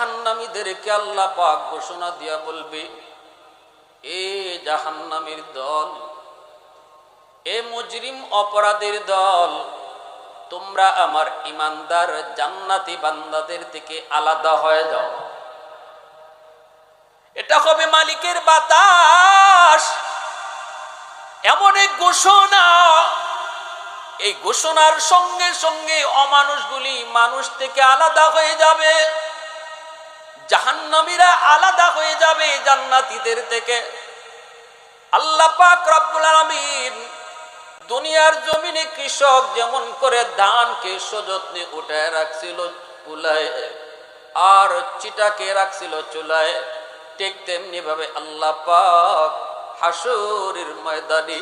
জাহান্নামীদেরকে আল্লাহ পাক ঘোষণা দিয়া বলবে, এ জাহান্নামীর দল, এ মুজরিম অপরাধের দল, তোমরা আমার ইমানদার জান্নাতি বান্দাদের থেকে আলাদা হয়ে যাও। এটা হবে মালিকের বাতাস। এমন এক ঘোষণা, এই ঘোষণার সঙ্গে সঙ্গে অমানুষগুলি মানুষ থেকে আলাদা হয়ে যাবে। জাহান্নামীরা আলাদা হয়ে যাবে জান্নাতীদের থেকে। আল্লাহ পাক রব্বুল আলামিন দুনিয়ার জমিনে কৃষক যেমন করে ধানকে সযত্নে উঠে রাখছিল চুলায়, আর চিটাকে রাখছিল চুলায়, ঠিক তেমনি ভাবে আল্লাহ পাক হাসুরের ময়দানে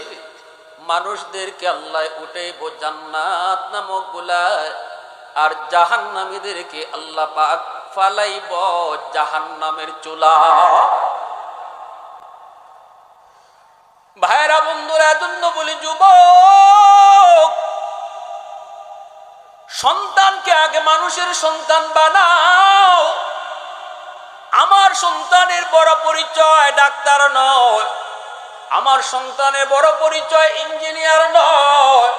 মানুষদেরকে আল্লাহ উঠেইব জান্নাত নামক গুলায়, আর জাহান্নামীদেরকে আল্লাহ পাক ফালাইব জাহান্নামের চুলা। ভাইরা, বন্ধুরা জন্য বলি, যুবক, সন্তানকে আগে মানুষের সন্তান বানাও। আমার সন্তানের বড় পরিচয় ডাক্তার নয়, আমার সন্তানের বড় পরিচয় ইঞ্জিনিয়ার নয়।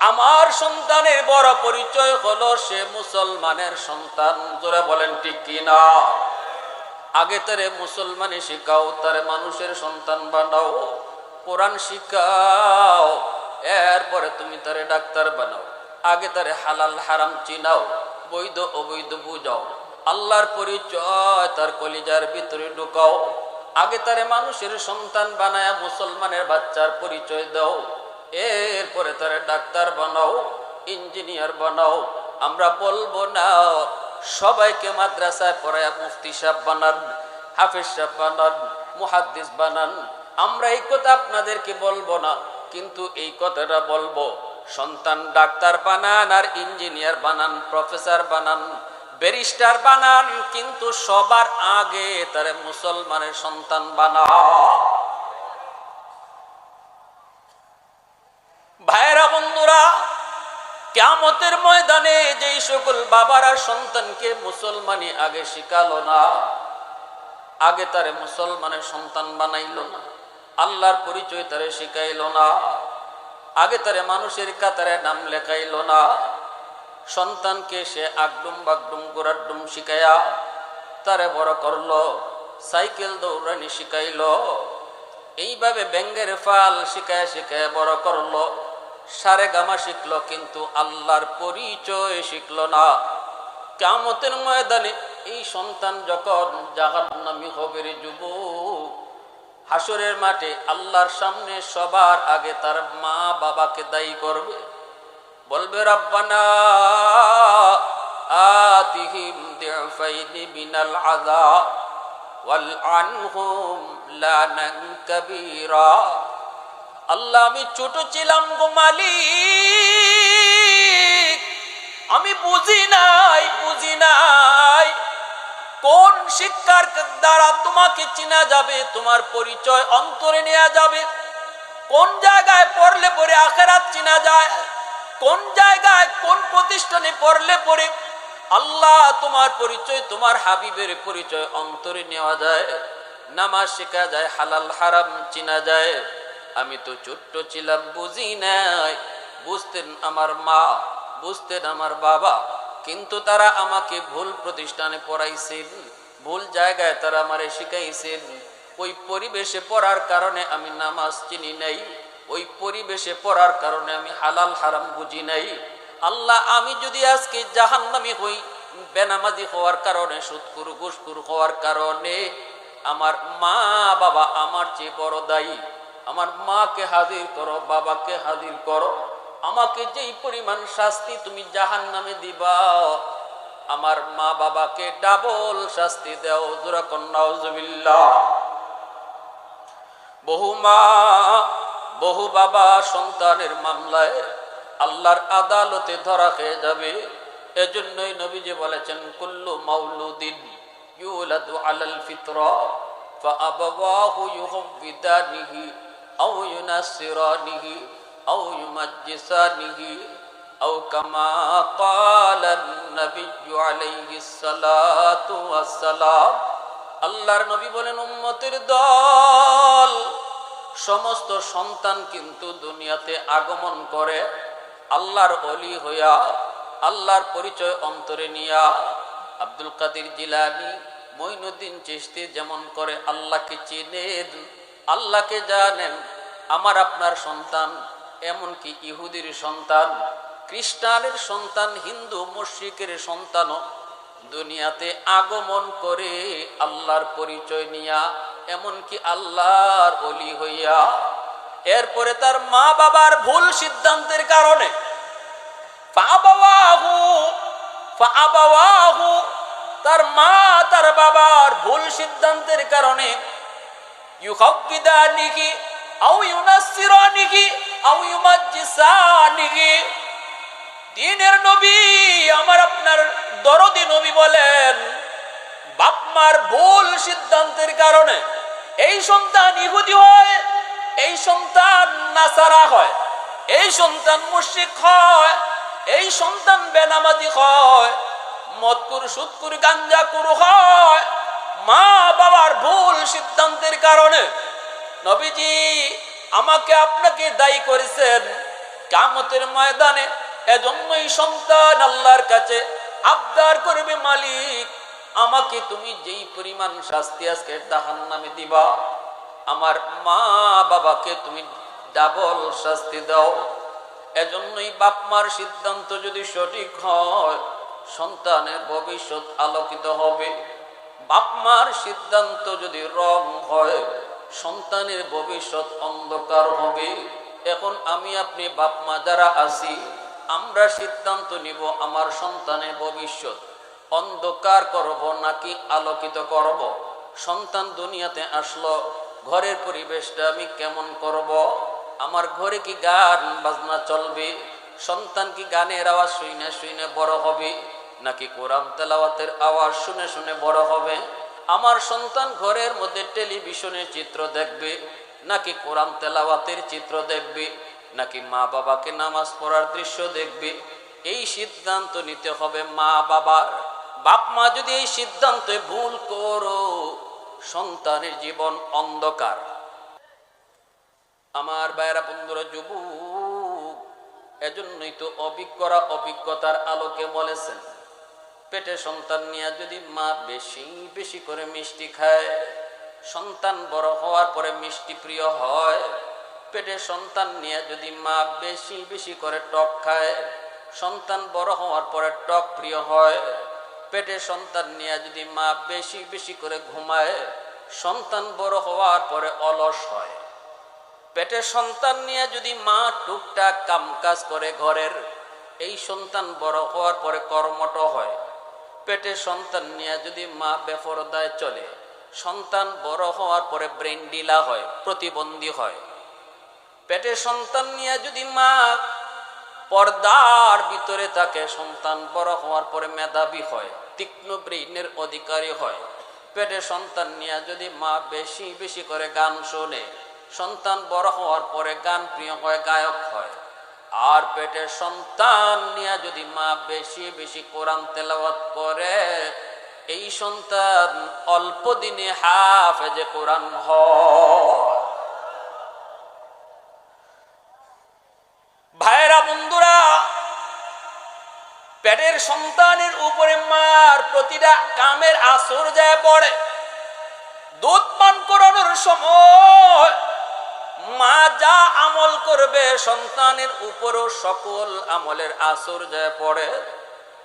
আমার সন্তানের বড় পরিচয় হলো সে মুসলমানের সন্তান। জোরে বলেন, ঠিক কিনা আগে তারে মুসলমানে শিখাও, তারে মানুষের সন্তান বানাও, কোরআন শিখাও, এরপরে তুমি তারে ডাক্তার বানাও, আগে তারে হালাল হারাম চিনাও, বৈধ অবৈধ বুঝাও, আল্লাহর পরিচয় তার কলিজার ভিতরে ঢুকাও, আগে তারে মানুষের সন্তান বানায়া মুসলমানের বাচ্চার পরিচয় দাও এরপরে তারে ডাক্তার বানাও, ইঞ্জিনিয়ার বানাও, আমরা বলব না। সবাইকে মাদ্রাসায় পড়ায় মুফতি সাহেব বানান, হাফিজ সাহেব বানান, মুহাদ্দিস বানান। আমরা এই কথা আপনাদেরকে বলব না, কিন্তু এই কথাটা বলব, সন্তান ডাক্তার বানান আর ইঞ্জিনিয়ার বানান, প্রফেসর বানান, ব্যারিস্টার বানান, কিন্তু সবার আগে তারে মুসলমানের সন্তান বানাও। ভাইরা বন্ধুরা কেমতের ময়দানে যেই সকল বাবারা সন্তানকে মুসলমানি আগে শিখালো না, আগে তারে মুসলমানের সন্তান বানাইল না, আল্লাহর পরিচয় তারে শিখাইল না, আগে তারে মানুষের কাতারে নাম লেখাইল না, সন্তানকে সে আগডুম বাগডুম গোড়াডুম শিখাইয়া তারে বড় করল, সাইকেল দৌড়ানি শিখাইল, এইভাবে ব্যাঙ্গের ফাল শিখায় শিখায় বড় করল। সারে গামা শিখলো, কিন্তু আল্লাহর পরিচয় শিখলো না। কামতের ময়দানে এই সন্তান যখন জাহান্নামি হবে রে যুবক হাসরের মাঠে আল্লাহর সামনে সবার আগে তার মা বাবাকে দায়ী করবে। বলবে, রব্বানা কাবীরা। আল্লাহ, আমি ছোট ছিলাম গো মালিক। আমি বুঝি নাই বুঝি নাই। কোন শিক্ষার দ্বারা তোমাকে চিনা যাবে, তোমার পরিচয় অন্তরে নেওয়া যাবে? কোন জায়গায় পড়লে পরে আখেরাত চিনা যায়? কোন জায়গায়, কোন প্রতিষ্ঠানে পড়লে পরে আল্লাহ তোমার পরিচয়, তোমার হাবিবের পরিচয় অন্তরে নেওয়া যায়? নামাজ শেখা যায়, হালাল, হারাম চিনা যায়। আমি তো ছোট্ট ছিলাম, বুঝি নাই। বুঝতেন আমার মা, বুঝতেন আমার বাবা। কিন্তু তারা আমাকে ভুল প্রতিষ্ঠানে পড়াইছেন, ভুল জায়গায় তারা আমারে শিখাইছেন। ওই পরিবেশে পড়ার কারণে আমি নামাজ চিনি নাই, ওই পরিবেশে পড়ার কারণে আমি হালাল হারাম বুঝি নাই। আল্লাহ, আমি যদি আজকে জাহান্নামি হই, বেনামাজি হওয়ার কারণে সুৎকুর ঘুষকুর হওয়ার কারণে, আমার মা বাবা আমার চেয়ে বড় দায়ী। আমার মাকে হাজির করো বাবাকে হাজির করো আমাকে যেই পরিমাণ শাস্তি তুমি জাহান নামে দিবা আমার মা বাবাকে ডাবল শাস্তি দেও জোরা কন্যা বহু মা বহু বাবা সন্তানের মামলায় আল্লাহর আদালতে ধরা খেয়ে যাবে এজন্যই নবীজি বলেছেন কুল্লু মাউলুদিন ইউলাদু আলাল ফিতরা فأبواه يهودانه أو ينصرانه أو يمجسانه أو كما قال النبي عليه الصلاة والسلام আল্লাহর নবী বলেন উম্মতের দল সমস্ত সন্তান কিন্তু দুনিয়াতে আগমন করে আল্লাহর অলি হইয়া আল্লাহর পরিচয় অন্তরে নিয়া আব্দুল কাদির জিলানি মঈনুদ্দিন চিশতি যেমন করে আল্লাহকে চিনেন আল্লাহকে জানেন, আমার আপনার সন্তান, এমনকি ইহুদির সন্তান, খ্রিস্টানের সন্তান, হিন্দু মুশ্রিকের সন্তানও দুনিয়াতে আগমন করে আল্লাহর পরিচয় নিয়া, এমনকি আল্লাহর অলি হইয়া, এরপরে তার মা বাবার ভুল সিদ্ধান্তের কারণে তার মা, তার বাবার ভুল সিদ্ধান্তের কারণে ইউহাব্বিদানিহি আও ইউনাসসিরানিহি আও ইউমাজ্জিসানিহি। দিনের নবী আমার আপনার দরদি নবী বলেন বাপমার ভুল সিদ্ধান্তের কারণে এই সন্তান ইহুদি হয়, এই সন্তান নাসারা হয়, এই সন্তান মুশরিক হয়, এই সন্তান বেনামাজি হয়, মদকুর সুদকুর গাঞ্জাকুর হয়। মা বাবার ভুল সিদ্ধান্তের কারণে নবীজি আমাকে আপনাকে দায়ী করেছেন কামতের ময়দানে। এজন্যই সন্তান আল্লাহর কাছে আবদার করবে, মালিক, আমাকে তুমি যেই পরিমাণ শাস্তি আজকে জাহান নামে দিবা, আমার মা বাবাকে তুমি ডাবল শাস্তি দাও। এজন্যই বাপ মার সিদ্ধান্ত যদি সঠিক হয়, সন্তানের ভবিষ্যৎ আলোকিত হবে। বাপ মার সিদ্ধান্ত যদি রং হয়, সন্তানের ভবিষ্যৎ অন্ধকার হবে। এখন আমি আপনি বাপ মা যারা আছি, আমরা সিদ্ধান্ত নিব আমার সন্তানের ভবিষ্যৎ অন্ধকার করব নাকি আলোকিত করব? সন্তান দুনিয়াতে আসলো, ঘরের পরিবেশটা আমি কেমন করব? আমার ঘরে কি গান বাজনা চলবে? সন্তান কি গানের আওয়াজ শুনে শুনে বড় হবে? নাকি কোরআন তেলাওয়াতের আওয়াজ শুনে শুনে বড় হবে? আমার সন্তান ঘরের মধ্যে টেলিভিশনের চিত্র দেখবে, নাকি কোরআন তেলাওয়াতের চিত্র দেখবে, নাকি মা বাবাকে নামাজ পড়ার দৃশ্য দেখবে? এই সিদ্ধান্ত নিতে হবে মা বাবার। বাপ মা যদি এই সিদ্ধান্তে ভুল করো, সন্তানের জীবন অন্ধকার। আমার বাইরা বন্ধুরা, যুবক, এজন্যই তো অভিজ্ঞরা অভিজ্ঞতার আলোকে বলেছেন পেটে সন্তান নিয়ে যদি মা বেশি বেশি করে মিষ্টি খায়, সন্তান বড় হওয়ার পরে মিষ্টি প্রিয় হয়, পেটে সন্তান নিয়ে যদি মা বেশি বেশি করে টক খায়, সন্তান বড় হওয়ার পরে টক প্রিয় হয়, পেটে সন্তান নিয়ে যদি মা বেশি বেশি করে ঘুমায়, সন্তান বড় হওয়ার পরে অলস হয়। পেটে সন্তান নিয়ে যদি মা টুকটাক কাম কাজ করে ঘরের, এই সন্তান বড় হওয়ার পরে কর্মট হয়। পেটে সন্তান নিয়ে যদি মা বেফরদায় চলে, সন্তান বড় হওয়ার পরে ব্রেন ডিলা হয়, প্রতিবন্ধী হয়। পেটে সন্তান নিয়ে যদি মা পর্দার ভিতরে থাকে, সন্তান বড় হওয়ার পরে মেধাবী হয়, তীক্ষ্ণ ব্রেইনের অধিকারী হয়। পেটে সন্তান নিয়ে যদি মা বেশি বেশি করে গান শোনে, সন্তান বড় হওয়ার পরে গান প্রিয় হয়, গায়ক হয়। আর পেটের সন্তান নিয়ে যদি মা বেশি বেশি কোরআন তেলাওয়াত করে, এই সন্তান অল্প দিনে হাফেজে কোরআন হয়। ভাইরা বন্ধুরা, পেটের সন্তানের উপরে মার প্রতিটা কামের আসর যায় পড়ে। দুধ পান করানোর সময় মা যা আমল করবে, সন্তানের উপরও সকল আমলের আসর যায় পড়ে।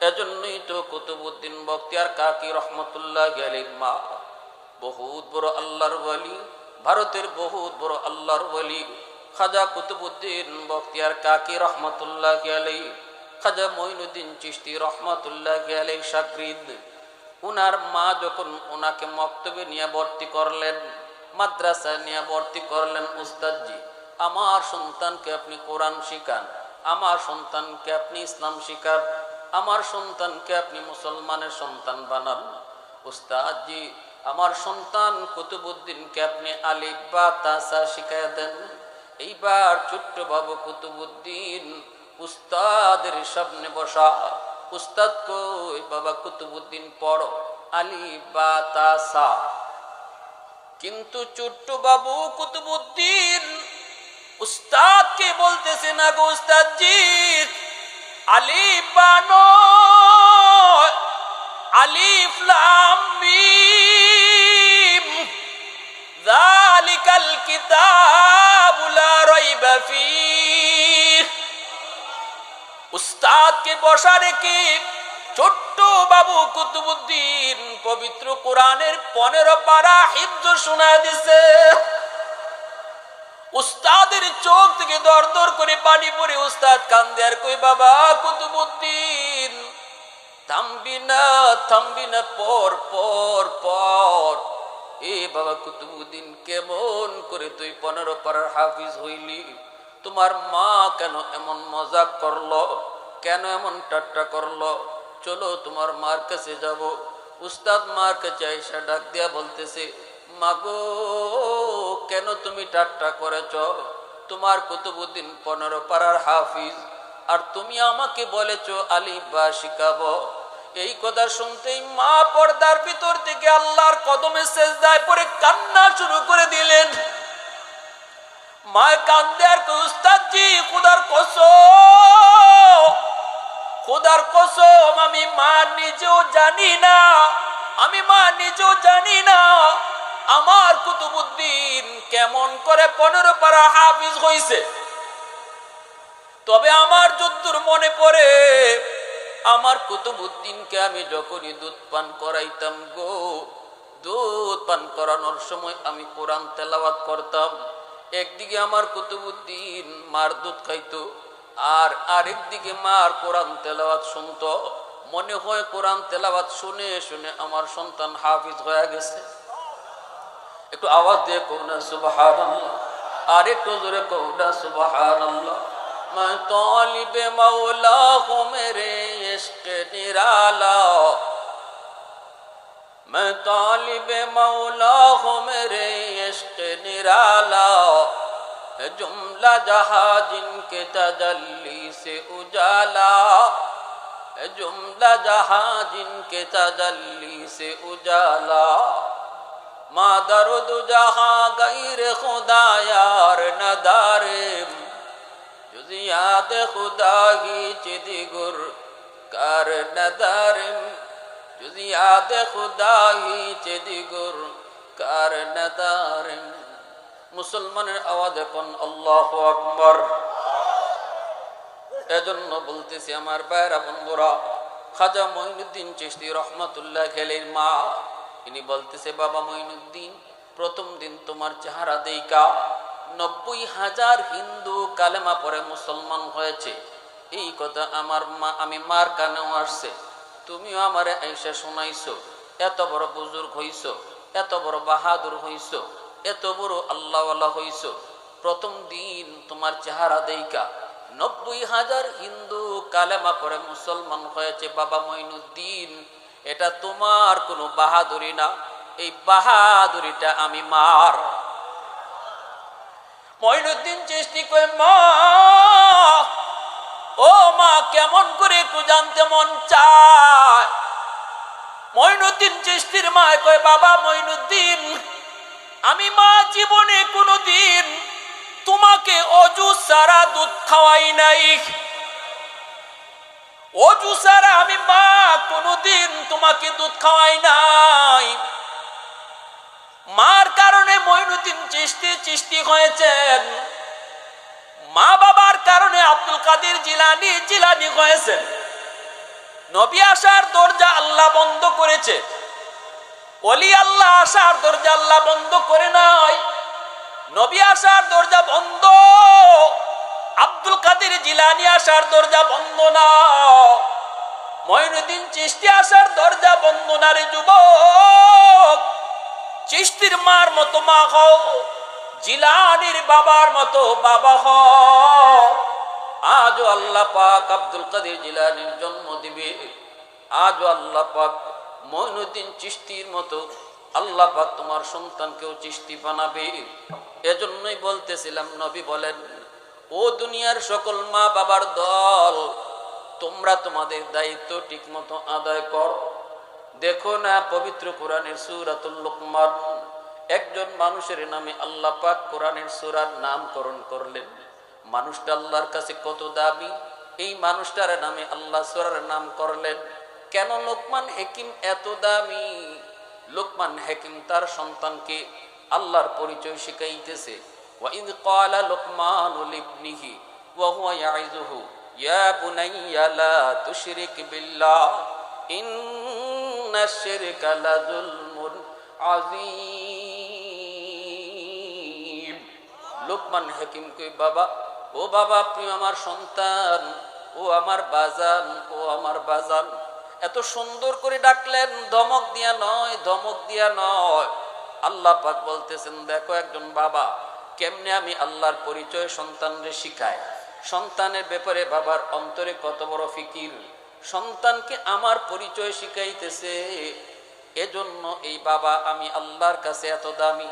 এজন্যই তো কুতুবুদ্দিন বক্তিয়ার কাকি রহমতুল্লাহ গেলির মা। বহুত বড় আল্লাহর বলি ভারতের বহুত বড় আল্লাহর বলি খাজা কুতুবুদ্দিন বক্তিয়ার কাকি রহমতুল্লাহ আলাই খাজা মঈনুদ্দিন চিস্তি রহমতুল্লাহ আলাই সাকরিদ উনার মা যখন ওনাকে মক্তবে নিয়ে ভর্তি করলেন মাদ্রাসায় নিয়ে ভর্তি করলেন উস্তাদজি। আমার সন্তানকে আপনি কোরআন শিখান, আমার সন্তানকে আপনি ইসলাম শিখান, আমার সন্তানকে আপনি মুসলমানের সন্তান বানান। উস্তাদজি, আমার সন্তান কুতুবুদ্দিনকে আপনি আলিফ বা তাসা শিখাই দেন। এইবার ছোট্ট বাবু কুতুবুদ্দিন উস্তাদের সামনে বসা, উস্তাদ কই, বাবা কুতুবুদ্দিন পড়ো আলি বা তাসা। কিন্তু চুট্টু বাবু কুতুবুদ্দিন উস্তাদকে বলতেছে, না গো উস্তাদজি আলিফ বানো, আলিফ লাম মিম, যালিকাল কিতাবু লা বসা রেখে বাবু কুতুবুদ্দিন পবিত্র কোরআনের পনেরো পারা হিফজ শোনা দিছে। উস্তাদের চোখ থেকে দর দর করে পানি পড়ে উস্তাদ কান্দে আর কই, বাবা কুতুবুদ্দিন, থামবি না থামবি না, পর পর পর। এ বাবা কুতুবুদ্দিন, কেমন করে তুই পনেরো পাড়ার হাফিজ হইলি? তোমার মা কেন এমন মজা করল? কেন এমন ঠাট্টা করল? চলো তোমার মার কাছে যাব। উস্তাদ মার কাছে আইসা ডাক দিয়া বলতেছে, মাগো, কেন তুমি ঠাট্টা করেছ? তোমার কুতুবুদ্দিন পনেরো পাড়ার হাফিজ, আর তুমি আমাকে বলেছ আলিফ বা শিখাবো। এই কথা শুনতেই মা পর্দার ভিতর থেকে আল্লাহর কদমে শেষদায় পরে কান্না শুরু করে দিলেন। মা কান্দে আর উস্তাদজি, খুদার কসম! খুদার কসম, আমি মা নিজেও জানি না, আমি মা নিজেও জানি না, আমার কুতুবুদ্দিন কেমন করে পনেরো পারা হাফিজ হইছে। তবে আমার যদ্দুর মনে পড়ে, আমার কুতুবুদ্দিনকে আমি যখনই দুধ পান করাইতাম গো, দুধ পান করানোর সময় আমি কোরআন তেলাওয়াত করতাম। একদিকে আমার কুতুবুদ্দিন মার দুধ খাইতো আর আরেক দিকে মার কোরআন তেলাওয়াত শুনতো মনে হয় কোরআন তেলাওয়াত শুনে শুনে আমার সন্তান হাফিজ হয়ে গেছে একটু আওয়াজ দিয়ে কৌ না সুবহানাল্লাহ আর একটু জোরে কৌ না সুবহানাল্লাহ मैं तालिब मौला हूँ मेरे इश्क निराला मैं तालिब मौला हूँ मेरे इश्क निराला جملہ جہاں جن کے تجلی سے اجالا جملہ جہاں جن کے تجلی سے اجالا۔ مادر دو جہاں غیر خدا یار ندارے جزیات خدا ہی چدی گر کار ندارم جزیات خدا ہی چدی گر کار ندارم মুসলমানের আওয়াজ এখন আল্লাহ আকবর। এজন্য বলতেছি আমার বাইরা বন্ধুরা, খাজা মঈনুদ্দিন চিশতি রহমতুল্লাহ খেলের মা, ইনি বলতেছে, বাবা মঈনুদ্দিন, প্রথম দিন তোমার চেহারা দেইকা নব্বই হাজার হিন্দু কালেমা পরে মুসলমান হয়েছে। এই কথা আমার মা, আমি মার কানেও আসছে। তুমিও আমারে এসে শোনাইছো, এত বড় বুজুর্গ হইছ, এত বড় বাহাদুর হইছ এত বড় আল্লাহওয়ালা হইছ। প্রথম দিন তোমার চেহারা দেইকা নব্বই হাজার হিন্দু কালেমা পরে মুসলমান হয়েছে বাবা মঈনুদ্দিন। এটা তোমার কোনো বাহাদুরি না। এই বাহাদুরিটা আমি মার। মঈনুদ্দিন চেষ্টি করে, মা, ও মা, কেমন করে একটু জানতে মন চায়? মঈনুদ্দিন চেষ্টির মা কয়, বাবা মঈনুদ্দিন আমি মা জীবনে কোনোদিন তোমাকে অজু সারা দুধ খাওয়াই নাই। অজু সারা আমি মা কোনোদিন তোমাকে দুধ খাওয়াই নাই। মার কারণে মঈনুদ্দিন চিস্তি চিস্তি হয়েছেন। মা বাবার কারণে আব্দুল কাদের জিলানি জিলানি হয়েছেন। নবী আসার দরজা আল্লাহ বন্ধ করেছে। অলি আল্লাহ আসার দরজা আল্লাহ বন্ধ করে নাই। নবী আসার দরজা বন্ধ। আব্দুল কাদের জিলানি আসার দরজা বন্ধ না। মঈনুদ্দিন চিস্তি আসার দরজা বন্ধ না রে যুবক। চিস্তির মার মতো মা হও, জিলানির বাবার মতো বাবা হও। আজও আল্লাহ পাক আব্দুল কাদের জিলানির জন্ম দিবে। আজও আল্লাহ পাক মঈনুদ্দিন চিস্তির মতো আল্লাহ পাক তোমার সন্তানকেও চিস্তি বানাবে। এজন্যই বলতেছিলাম, নবী বলেন, ও দুনিয়ার সকল মা বাবার দল, তোমরা তোমাদের দায়িত্ব ঠিকমতো আদায় কর। দেখো না, পবিত্র কোরআনের সুরাতুল লোকমান, একজন মানুষের নামে আল্লাহ পাক কোরআনের সুরার নামকরণ করলেন। মানুষটা আল্লাহর কাছে কত দাবি এই মানুষটার নামে আল্লাহ সুরার নাম করলেন। কেন লোকমান হেকিম এত দামি? লোকমান হেকিম তার সন্তানকে আল্লাহর পরিচয় শিখাইতেছে। লোকমান লিবনিহি ওয়া ইয়া বিল্লাহ লোকমান হাকিম কই বাবা, ও বাবা প্রিয় আমার সন্তান, ও আমার বাজান, ও আমার বাজান। এত সুন্দর করে ডাকলেন, ধমক দিয়া নয়, ধমক দিয়া নয়। আল্লাহ পাক বলতেছেন, দেখো একজন বাবা, কেমনে আমি আল্লাহর পরিচয় সন্তানরে শিখায় সন্তানের ব্যাপারে বাবার অন্তরে কত বড় ফিকির। সন্তানকে আমার পরিচয় শিখাইতেছে। এজন্য এই বাবা আমি আল্লাহর কাছে এত দামি।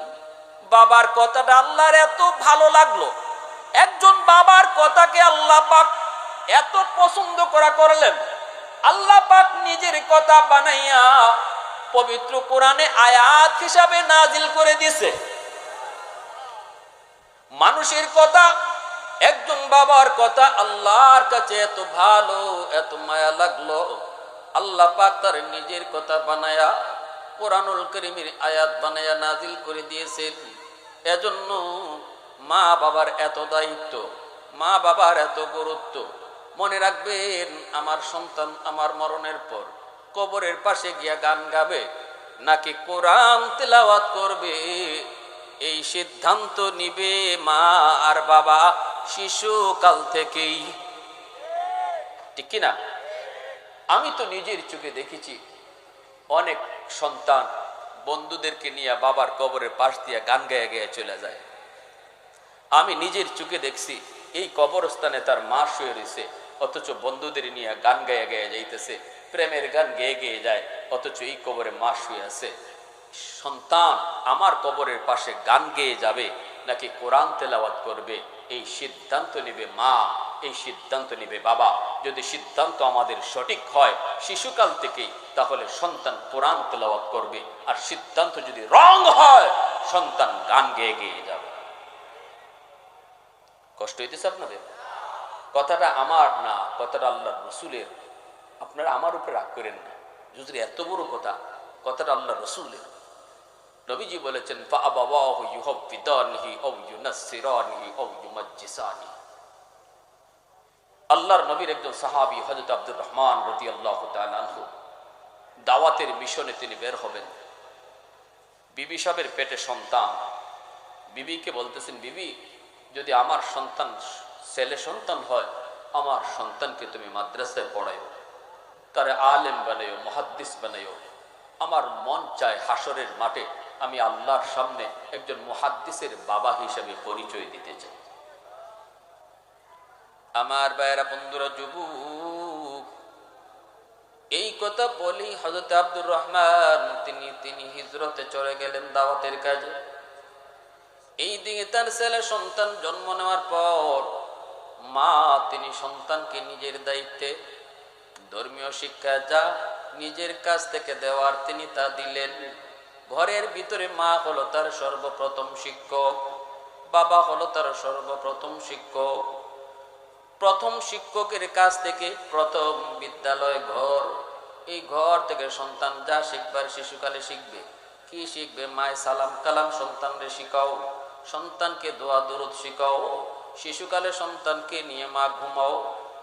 বাবার কথাটা আল্লাহর এত ভালো লাগল। একজন বাবার কথাকে আল্লাহ পাক এত পছন্দ করা করলেন। আল্লাহ পাক নিজের কথা বানাইয়া পবিত্র কোরআনে আয়াত হিসাবে নাজিল করে দিছে। মানুষের কথা, একজন বাবার কথা আল্লাহর কাছে এত ভালো, এত মায়া লাগল। আল্লাহ পাক তার নিজের কথা বানায়া কোরআনুল করিমের আয়াত বানায়া নাজিল করে দিয়েছেন। এজন্য মা বাবার এত দায়িত্ব মা বাবার এত গুরুত্ব। মনে রাখবেন, আমার সন্তান আমার মরণের পর কবরের পাশে গিয়া গান গাবে, নাকি কোরআন তেলাওয়াত করবে। এই সিদ্ধান্ত নিবে মা আর বাবা শিশুকাল থেকেই। ঠিক কিনা? আমি তো নিজের চোখে দেখেছি, অনেক সন্তান বন্ধুদেরকে নিয়ে বাবার কবরের পাশ দিয়ে গান গায়ে গেয়ে চলে যায়। আমি নিজের চোখে দেখছি, এই কবরস্থানে তার মা শুয়ে রয়েছে। অথচ বন্ধুদের নিয়ে গান গায়ে গেয়ে যাইতেছে, প্রেমের গান গেয়ে গেয়ে যায়, অথচ এই কবরে মা শুয়ে আছে। সন্তান আমার কবরের পাশে গান গেয়ে যাবে, নাকি কোরআন তেলাওয়াত করবে? এই সিদ্ধান্ত নেবে মা, এই সিদ্ধান্ত নেবে বাবা। যদি সিদ্ধান্ত আমাদের সঠিক হয় শিশুকাল থেকেই, তাহলে সন্তান কোরআন তেলাওয়াত করবে। আর সিদ্ধান্ত যদি রং হয়, সন্তান গান গেয়ে গেয়ে যাবে। কষ্ট হইতেছে আপনাদের? কথাটা আমার না, কথাটা আল্লাহ রসুলের। আপনারা আমার উপরে রাগ করেন না। যদি এত বড় কথা, কথাটা আল্লাহ রসুলের। নবীজি বলেছেন আল্লাহর নবীর একজন সাহাবি হযরত আব্দুর রহমান তাআলা আনহু, দাওয়াতের মিশনে তিনি বের হবেন। বিবি সাহেবের পেটে সন্তান। বিবিকে বলতেছেন, বিবি, যদি আমার সন্তান ছেলে সন্তান হয়, আমার সন্তানকে তুমি মাদ্রাসায় পড়াইও তারে আলেম বানাইও মহাদ্দিস বানাইও আমার মন চায় হাসরের মাঠে আমি আল্লাহর সামনে একজন মুহাদ্দিসের বাবা হিসেবে পরিচয় দিতে চাই। আমার বাইরা বন্ধুরা, যুবক, এই কথা বলি হজরত আব্দুর রহমান, তিনি তিনি হিজরতে চলে গেলেন দাওয়াতের কাজে। এই দিকে তার ছেলে সন্তান জন্ম নেওয়ার পর মা, তিনি সন্তানকে নিজের দায়িত্বে ধর্মীয় শিক্ষা যা নিজের কাছ থেকে দেওয়ার তিনি তা দিলেন। ঘরের ভিতরে মা হলো তার সর্বপ্রথম শিক্ষক, বাবা হলো তার সর্বপ্রথম শিক্ষক। প্রথম শিক্ষকের কাছ থেকে প্রথম বিদ্যালয় ঘর। এই ঘর থেকে সন্তান যা শিখবার শিশুকালে শিখবে। কি শিখবে? মায় সালাম কালাম সন্তানরে শিখাও। সন্তানকে দোয়া দরুদ শিখাও। শিশুকালে সন্তানকে নিয়ে মা ঘুমাও।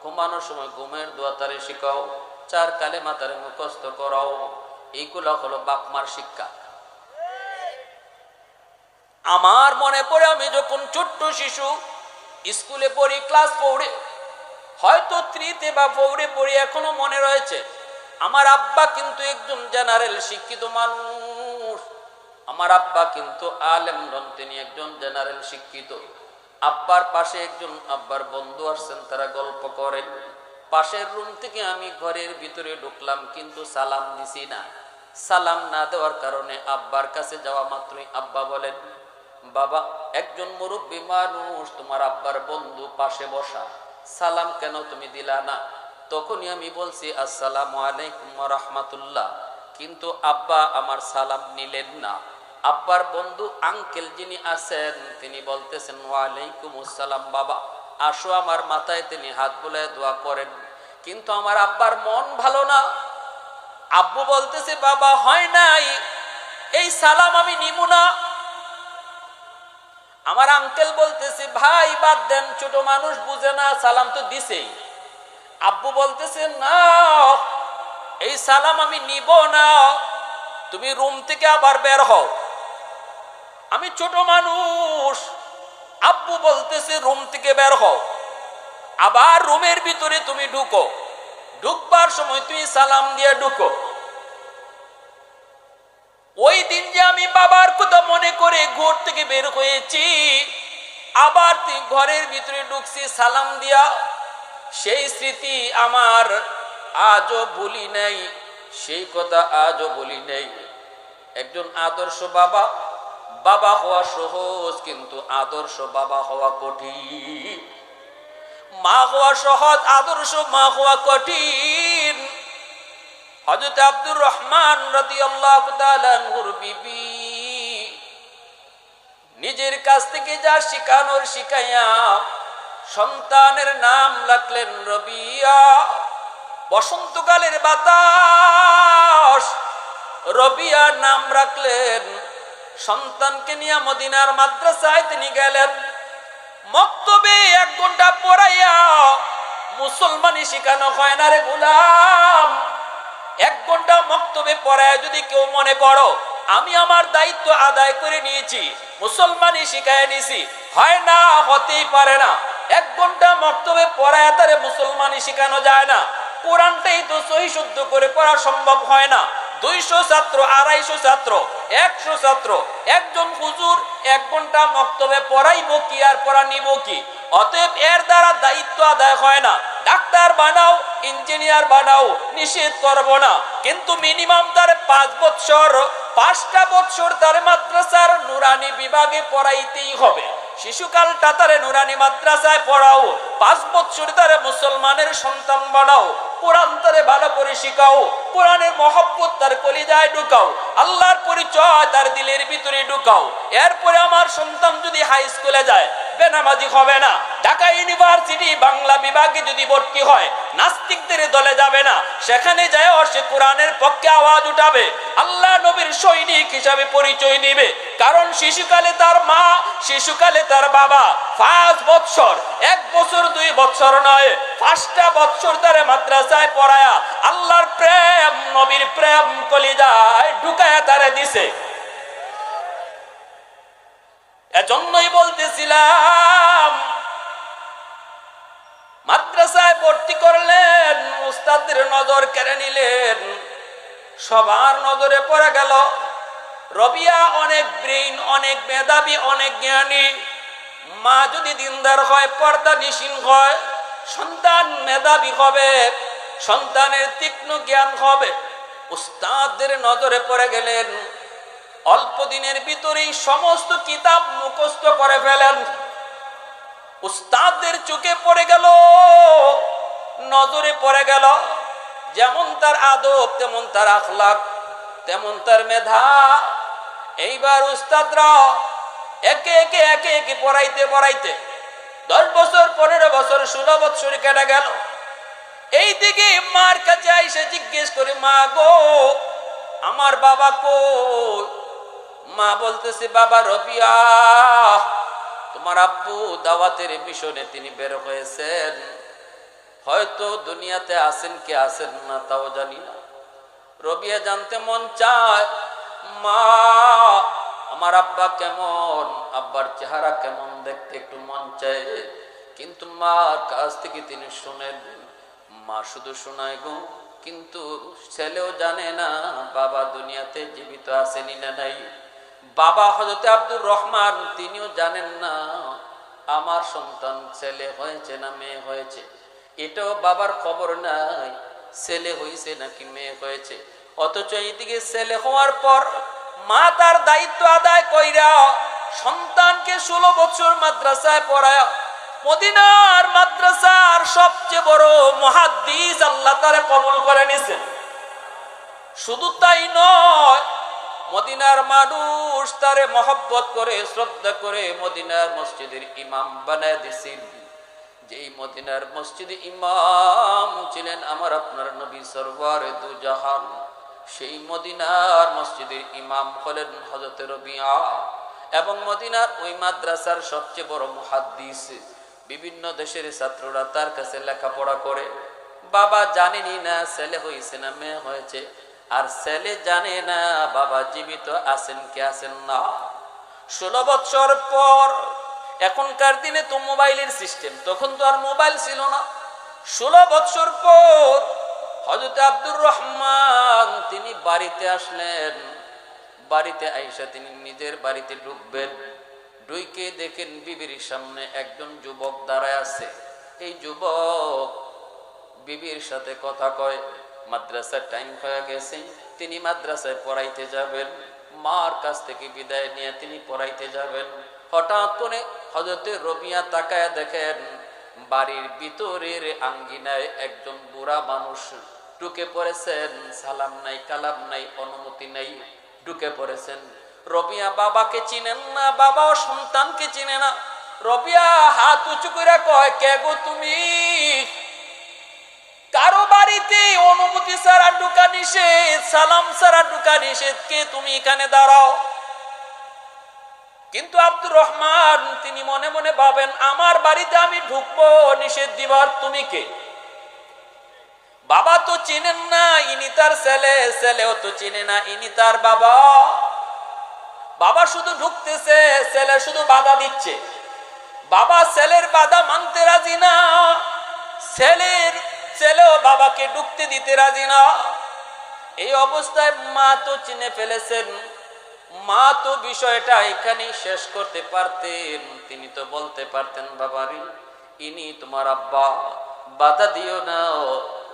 ঘুমানোর সময় ঘুমের দোয়া তারে শিখাও। চার কালে মাতারে মুখস্থ করাও। এইগুলো হলো বাপমার শিক্ষা। আমার মনে পড়ে আমি যখন ছোট্ট শিশু, স্কুলে পড়ি, ক্লাস পড়ে, হয়তো ত্রিতে বা ফৌরে পড়ি, এখনও মনে রয়েছে, আমার আব্বা কিন্তু একজন জেনারেল শিক্ষিত মানুষ। আমার আব্বা কিন্তু আলেম তিনি একজন জেনারেল শিক্ষিত। আব্বার পাশে একজন আব্বার বন্ধু আসছেন, তারা গল্প করেন পাশের রুম থেকে আমি ঘরের ভিতরে ঢুকলাম, কিন্তু সালাম দিছি না। সালাম না দেওয়ার কারণে আব্বার কাছে যাওয়া মাত্রই আব্বা বলেন, বাবা, একজন মুরব্বী মানুষ, তোমার আব্বার বন্ধু পাশে বসা। সালাম কেন তুমি দিলা না? তখনই আমি বলছি, আসসালামু আলাইকুম রহমাতুল্লাহ। কিন্তু আব্বা আমার সালাম নিলেন না। আব্বার বন্ধু আঙ্কেল যিনি আছেন, তিনি বলতেছেন, ওয়ালাইকুম আসসালাম বাবা, আসো আমার মাথায়, তিনি হাত বুলায় দোয়া করেন। কিন্তু আমার আব্বার মন ভালো না। আব্বু বলতেছে, বাবা, হয় নাই, এই সালাম আমি নিব না। আমার আঙ্কেল বলতেছে, ভাই, বাদ দেন, ছোট মানুষ বুঝে না, সালাম তো দিছেই। আব্বু বলতেছে, না, এই সালাম আমি নিব না, তুমি রুম থেকে আবার বের হও। আমি ছোট মানুষ। আব্বু বলতেছে, রুম থেকে বের হও। আবার রুমের ভিতরে তুমি ঢুকো। ঢুকবার সময় তুমি সালাম দিয়ে ঢুকো। ওই দিন যে আমি বাবার কথা মনে করে ঘর থেকে বের হয়েছি, আবার তুই ঘরের ভিতরে ঢুকছি, সালাম দিয়া, সেই স্মৃতি আমার আজও বলি নাই, সেই কথা আজও বলি নাই। একজন আদর্শ বাবা বাবা হওয়া সহজ, কিন্তু আদর্শ বাবা হওয়া কঠিন। মা হওয়া সহজ, আদর্শ মা হওয়া কঠিন। হজরত আব্দুর রহমান রাদিয়াল্লাহু তাআলা আনহুর বিবি নিজের কাছ থেকে যা শিখানোর শিখাইয়া সন্তানের নাম রাখলেন রবিয়া। বসন্তকালের বাতাস রবিয়া নাম রাখলেন সন্তানকে নিয়ে মদিনার মাদ্রাসায় তিনি গেলেন। মক্তবে এক ঘণ্টা পড়াইয়া মুসলমানি শিখানো হয় না রে গুলাম। এক ঘণ্টা মক্তবে পড়ায় যদি কেউ মনে করো আমি আমার দায়িত্ব আদায় করে নিয়েছি, মুসলমানি শিখায় নিছি। হয় না, হতেই পারে না। এক ঘণ্টা মক্তবে পড়ায় তারে মুসলমানি শিখানো যায় না। কোরআনটাই তো সহি শুদ্ধ করে পড়া সম্ভব হয় না। দুইশো ছাত্র, আড়াইশো ছাত্র একশো ছাত্র। একজন হুজুর এক ঘণ্টা মক্তবে পড়াইব কি আর পড়া নিব কি? অতএব এর দ্বারা দায়িত্ব আদায় হয় না। ডাক্তার বানাও, ইঞ্জিনিয়ার বানাও, নিষেধ করব না। কিন্তু মিনিমাম তার পাঁচ বছর পাঁচটা বছর তার মাদ্রাসার নুরানি বিভাগে পড়াইতেই হবে। শিশুকালটা তারে নুরানি মাদ্রাসায় পড়াও, পাঁচ বছর তারে মুসলমানের সন্তান বানাও, কোরআন তারে ভালো করে শিখাও, কোরআনের মহব্বত তার কলিজায় ঢুকাও দিলের ভিতরে ঢুকাও। এরপরে আমার সন্তান যদি হাই স্কুলে যায়, বেনামাজি হবে না। ঢাকা ইউনিভার্সিটি বাংলা বিভাগে যদি ভর্তি হয়, নাস্তিকদের দলে যাবে না। সেখানে যায় সে কোরআনের পক্ষে আওয়াজ উঠাবে। আল্লাহ নবীর সৈনিক হিসাবে পরিচয় নিবে কারণ শিশুকালে তার মা, শিশুকালে তার বাবা। পাঁচ বৎসর, এক বছর, দুই বছর নয়। পাঁচটা বৎসর ধরে মাদ্রাসায় পড়ায়া আল্লাহর প্রেম, নবীর প্রেম কলিজায় ঢুকায়া তারে দিছে। এজন্যই বলতেছিলাম, মাদ্রাসায় ভর্তি করলেন, উস্তাদের নজর কেড়ে নিলেন, সবার নজরে পড়ে গেল। রবিয়া অনেক ব্রেইন, অনেক মেধাবী, অনেক জ্ঞানী। মা যদি দিনদার হয়, পর্দা নিশীন হয়, সন্তান মেধাবী হবে, সন্তানের তীক্ষ্ণ জ্ঞান হবে, উস্তাদের নজরে পড়ে গেলেন। অল্প দিনের ভিতরেই সমস্ত কিতাব মুখস্থ করে ফেলেন। উস্তাদের চোখে পড়ে গেল, নজরে পড়ে গেল, যেমন তার আদব, তেমন তার আখলাক, তেমন তার মেধা। এইবার উস্তাদরা একে একে একে একে পড়াইতে পড়াইতে দশ বছর, পনেরো বছর, ষোলো বছর কেটে গেল। এই দিকে মার কাছে এসে জিজ্ঞেস করে, মা গো, আমার বাবা কো মা বলতেছে, বাবা রবিয়া, তোমার আব্বু দাওয়াতের মিশনে তিনি বের হয়েছেন। হয়তো দুনিয়াতে আসেন কে আসেন না তাও জানি না। রবিয়া জানতে মন চায়, মা, আমার আব্বা কেমন? আব্বার চেহারা কেমন দেখতে একটু মন চায়। কিন্তু মার কাছ থেকে তিনি শুনেন, মা শুধু শোনায় গো, কিন্তু ছেলেও জানে না বাবা দুনিয়াতে জীবিত আছেনি না নাই। বাবা হজরতে আব্দুর রহমান, তিনিও জানেন না, আমার সন্তান ছেলে হয়েছে না মেয়ে হয়েছে। এটাও বাবার খবর নাই, ছেলে হয়েছে নাকি মেয়ে হয়েছে। অথচ এইদিকে ছেলে হওয়ার পর মা তার দায়িত্ব আদায় কইরা সন্তানকে ষোলো বছর মাদ্রাসায় পড়ায়। মদিনার মাদ্রাসার সবচেয়ে বড় মহাদ্দিস আল্লাহ তারে কবল করে নিছে শুধু তাই নয় মদিনার মানুষ তারে মহব্বত করে, শ্রদ্ধা করে মদিনার মসজিদের ইমাম বানায় দিছেন। যেই মদিনার মসজিদে ইমাম ছিলেন আমার আপনার নবী সরওয়ার দু জাহান সেই মদিনার মসজিদের ইমাম হলেন হজরত রবিয়া। এবং মদিনার ওই মাদ্রাসার সবচেয়ে বড় মুহাদ্দিস, বিভিন্ন দেশের ছাত্ররা তার কাছে লেখাপড়া করে। বাবা জানেনি না, ছেলে হয়েছে না, মেয়ে হয়েছে। আর ছেলে জানে না, বাবা জীবিত আছেন কি আছেন না। ষোলো বছর পর এখনকার দিনে তো মোবাইলের সিস্টেম, তখন তো আর মোবাইল ছিল না। ষোলো বছর পর হজরত আব্দুর রহমান তিনি বাড়িতে আসলেন। বাড়িতে আইসা তিনি নিজের বাড়িতে ঢুকবেন। ডুইকে দেখেন বিবির সামনে একজন যুবক দাঁড়ায় আছে। এই যুবক বিবির সাথে কথা কয় মাদ্রাসার টাইম হয়ে গেছে, তিনি মাদ্রাসায় পড়াইতে যাবেন। মার কাছ থেকে বিদায় নিয়ে তিনি পড়াইতে যাবেন। হঠাৎ করে হজরতে রবিয়া তাকায় দেখেন, বাড়ির ভিতরের আঙ্গিনায় একজন বুড়া মানুষ ঢুকে পড়েছেন। সালাম নাই, কালাম নাই, অনুমতি নাই, ঢুকে পড়েছেন। রবিয়া বাবাকে চিনেন না বাবাও সন্তানকে চিনে না। রবিয়া হাত উঁচু করে কয়, কে গো তুমি? কারও বাড়িতে অনুমতি ছাড়া ঢুকা নিষেধ, সালাম ছাড়া ঢুকা নিষেধ, কে তুমি এখানে দাঁড়াও? কিন্তু আব্দুর রহমান, তিনি মনে মনে ভাবেন, আমার বাড়িতে আমি ঢুকবো, নিষেধ দিবার তুমি কে? বাবা তো চিনেন না, ইনি তার ছেলে, ছেলেও তো চিনে না, ইনি তার বাবা। বাবা শুধু ঢুকতেছে, ছেলে শুধু বাধা দিচ্ছে। বাবা ছেলের বাধা মানতে রাজি না। ছেলের ছেলেও বাবাকে ঢুকতে দিতে রাজি না। এই অবস্থায় মা তো চিনে ফেলেছেন। মা তো বিষয়টা এখানেই শেষ করতে পারতেন। তিনি তো বলতে পারতেন, বাবারি, ইনি তোমার আব্বা, বাধা দিও না।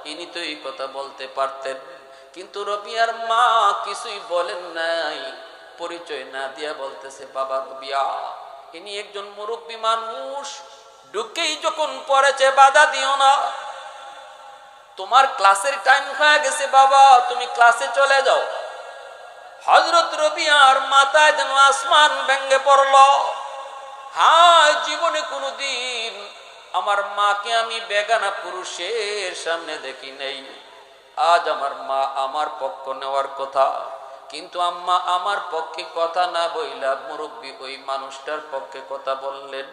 ইনি তো এই কথা বলতে পারতেন। কিন্তু রবিয়ার মা কিছুই বলেন নাই। পরিচয় না দিয়া বলতেছে, বাবা রবিয়া ইনি একজন মুরব্বী মানুষ। ঢুকেই যখন পড়েছে, বাধা দিও না। তোমার ক্লাসের টাইম হয়ে গেছে বাবা, তুমি ক্লাসে চলে যাও। হজরত রবিয়ার মাথায় যেন আসমান ভেঙ্গে পড়ল। হায়, জীবনে কোনোদিন আমার মাকে আমি বেগানা পুরুষের সামনে দেখি নেই। আজ আমার মা আমার পক্ষ নেওয়ার কথা। কিন্তু আম্মা, আমার পক্ষে কথা না বইলা মুরব্বী ওই মানুষটার পক্ষে কথা বললেন।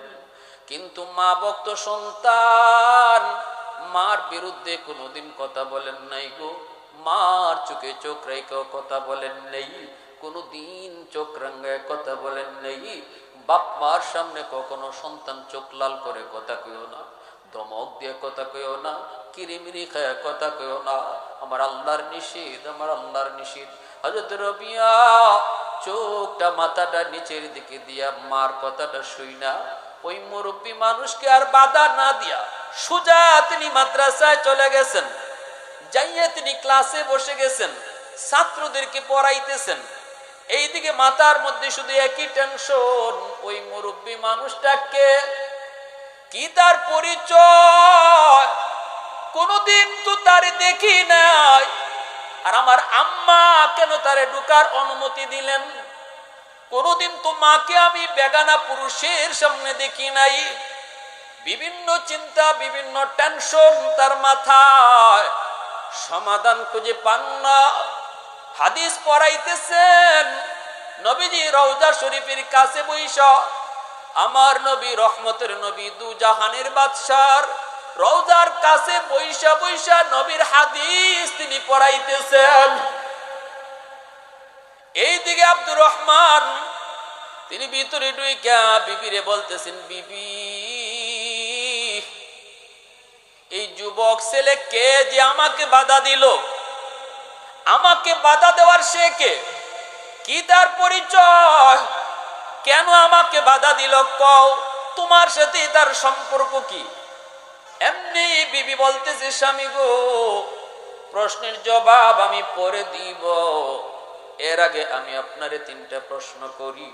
কিন্তু মা ভক্ত সন্তান মার বিরুদ্ধে কোনোদিন কথা বলেন নাই গো। মার চোখে চোখ রেখেও কথা বলেন নেই। কোনোদিন চোখ রাঙ্গায় কথা বলেন নেই। বাপ মার সামনে কখনো সন্তান চোখ লাল করে কথা কেউ না। দমক দিয়ে কথা কেউ না। কিরিমিরি খায় কথা কেউ না। আমার আল্লাহর নিষেধ, আমার আল্লাহর নিষেধ। হজরত রবিয়া চোখটা মাথাটা নিচের দিকে দিয়া মার কথাটা শুই না ওই মুরব্বী মানুষকে আর বাধা না দিয়া সুজা তিনি মাদ্রাসায় চলে গেছেন। যাইয়া তিনি ক্লাসে বসে গেছেন, ছাত্রদেরকে পড়াইতেছেন। এইদিকে মাথার মধ্যে শুধু একই টেনশন ওই মুরব্বী মানুষটাকে কি তার পরিচয়? কোনদিন তো তারে দেখি নাই। আর আমার আম্মা কেন তারে ঢুকার অনুমতি দিলেন? কোনদিন তো মাকে আমি বেগানা পুরুষের সামনে দেখি নাই। বিভিন্ন চিন্তা, বিভিন্ন টেনশন তার মাথায়। সমাধান খুঁজে পান না। হাদিস পড়াইতেছেন, নবীজি রওজা শরীফের কাছে বৈশ, আমার নবী রহমতের নবী দু জাহানের বাদশার। রওজার কাছে বৈশা বৈশা নবীর হাদিস তিনি পড়াইতেছেন। এইদিকে আব্দুর রহমান, তিনি ভিতরে ডুইকা বিবিরে বলতেছেন, বিবি এই যুবক ছেলে কে যে আমাকে বাধা দিল? আমাকে বাধা দেওয়ার সে কে? কি তার পরিচয়? কেন আমাকে বাধা দিল? কও, তোমার সাথে তার সম্পর্ক কি? এমনি বিবি বলতেছে, স্বামী গো, প্রশ্নের জবাব আমি পরে দিব। এর আগে আমি আপনারে তিনটা প্রশ্ন করি।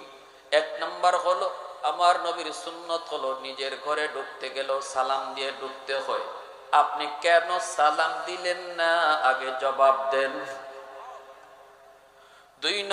এক নম্বর হলো, আমার নবীর সুন্নত হলো নিজের ঘরে ঢুকতে গেলেও সালাম দিয়ে ঢুকতে হয়। আপনি কেন সালাম দিলেন না? আগে জবাব দেন। দুই